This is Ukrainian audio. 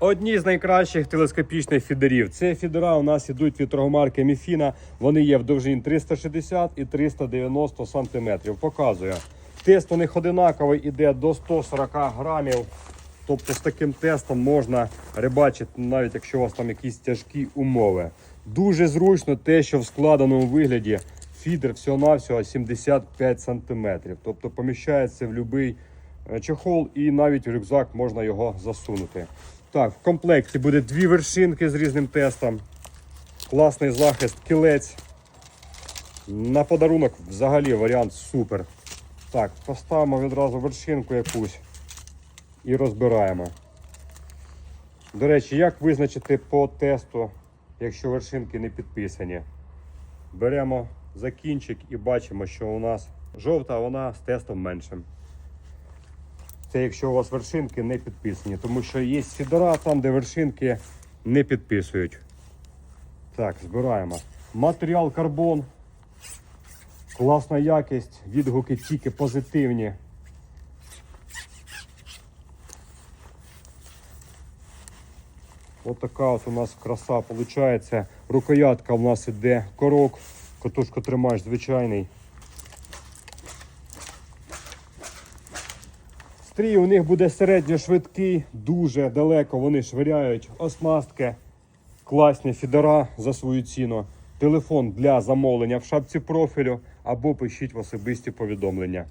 Одні з найкращих телескопічних фідерів. Це фідера у нас ідуть від торгомарки Міфіна. Вони є в довжині 360 і 390 сантиметрів. Показую. Тест у них одинаковий, іде до 140 грамів. Тобто з таким тестом можна рибачити, навіть якщо у вас там якісь тяжкі умови. Дуже зручно те, що в складеному вигляді фідер всього-навсього 75 см. Тобто поміщається в будь-який е, чохол і навіть в рюкзак можна його засунути. Так, в комплекті буде дві вершинки з різним тестом. Класний захист, кілець. На подарунок взагалі варіант супер. Так, поставимо відразу вершинку якусь і розбираємо. До речі, як визначити по тесту, якщо вершинки не підписані? Беремо закінчик і бачимо, що у нас жовта, вона з тестом меншим. Це якщо у вас вершинки не підписані, тому що є сідора там, де вершинки не підписують. Так, збираємо. Матеріал карбон. Класна якість, відгуки тільки позитивні. Ось така от у нас краса виходить. Рукоятка у нас іде корок, катушку тримаєш звичайний. Стрій у них буде середньошвидкий, дуже далеко вони швиряють оснастки, класні фідера за свою ціну. Телефон для замовлення в шапці профілю або пишіть в особисті повідомлення.